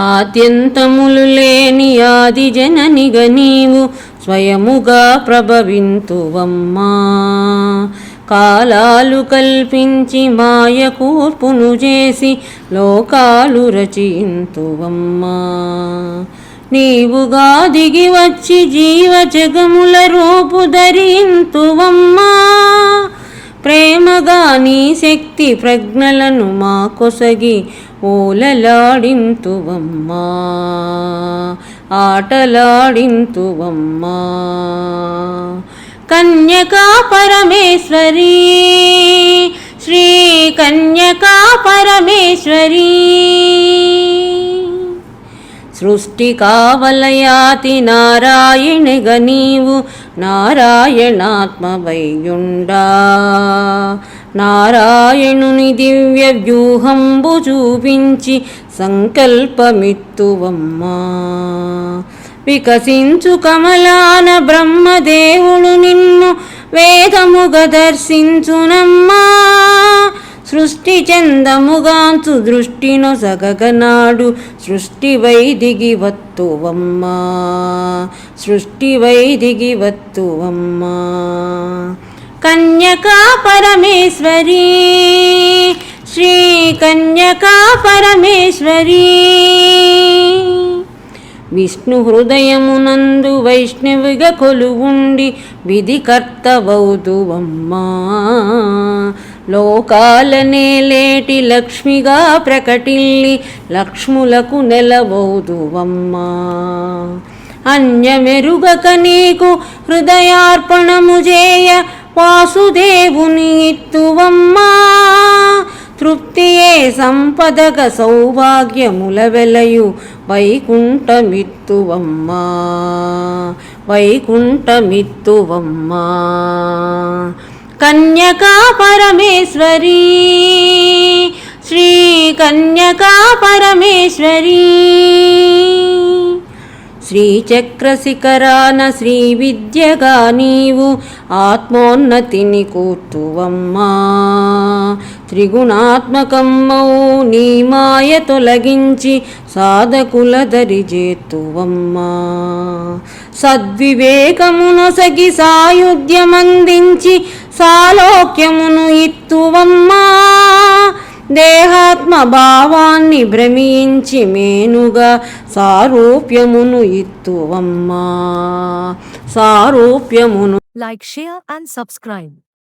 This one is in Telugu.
ఆద్యంతములు లేని ఆది జననిగ నీవు స్వయముగా ప్రభవింతువమ్మా. కాలాలు కల్పించి మాయ కూర్పును చేసి లోకాలు రచయింతువమ్మా నీవుగా దిగి వచ్చి జీవ జగముల రూపు ధరింతువమ్మా. ప్రేమగా నీ శక్తి ప్రజ్ఞలను మా కొసగి ఓలలాడింతువమ్మా. ఆటలాడింతువమ్మా. కన్యకా పరమేశ్వరీ. శ్రీ కన్యకా పరమేశ్వరీ. సృష్టి కావలయాతి గనీవు నీవు నారాయణాత్మవయ్యుండా. నారాయణుని దివ్య వ్యూహంబు చూపించి సంకల్పమిత్తువమ్మా. వికసించు కమలాన బ్రహ్మదేవుడు వేదముగా దర్శించునమ్మా సృష్టి చందముగాంచు దృష్టిను సగగనాడు. సృష్టి వైదిగి వత్తువమ్మా. సృష్టి వైదిగి వత్తువమ్మా. కన్యకా పరమేశ్వరీ. శ్రీ కన్యకా పరమేశ్వరీ. విష్ణు హృదయమునందు వైష్ణవిగా కొలువుండి విధి కర్తవౌదువమ్మా లోకాలనే లేటి లక్ష్మిగా ప్రకటిల్లి లక్ష్ములకు నెలవౌదువమ్మా అన్యమెరుగక నీకు హృదయార్పణము చేయ వాసుదేవుని ఇత్తువమ్మా. తృప్తియే సంపదగ సౌభాగ్యముల వెలయు వైకుంఠమిత్తువమ్మా వైకుంఠమిత్తువమ్మా. కన్యకా పరమేశ్వరీ శ్రీ కన్యకా పరమేశ్వరీ. శ్రీచక్రశిఖరాన శ్రీ విద్యగా నీవు ఆత్మోన్నతిని కూర్చువమ్మా. త్రిగుణాత్మకమ్మౌ నీ మాయ తొలగించి సాధకుల దరిజేతువమ్మా సద్వివేకమును సగి సాయుధ్యమందించి సాలోక్యమును ఇత్తువమ్మా. ఆత్మభావాన్ని భావాన్ని భ్రమించి మేనుగా సారూప్యమును ఇత్తువమ్మా. సారూప్యమును లైక్ షేర్ అండ్ సబ్స్క్రైబ్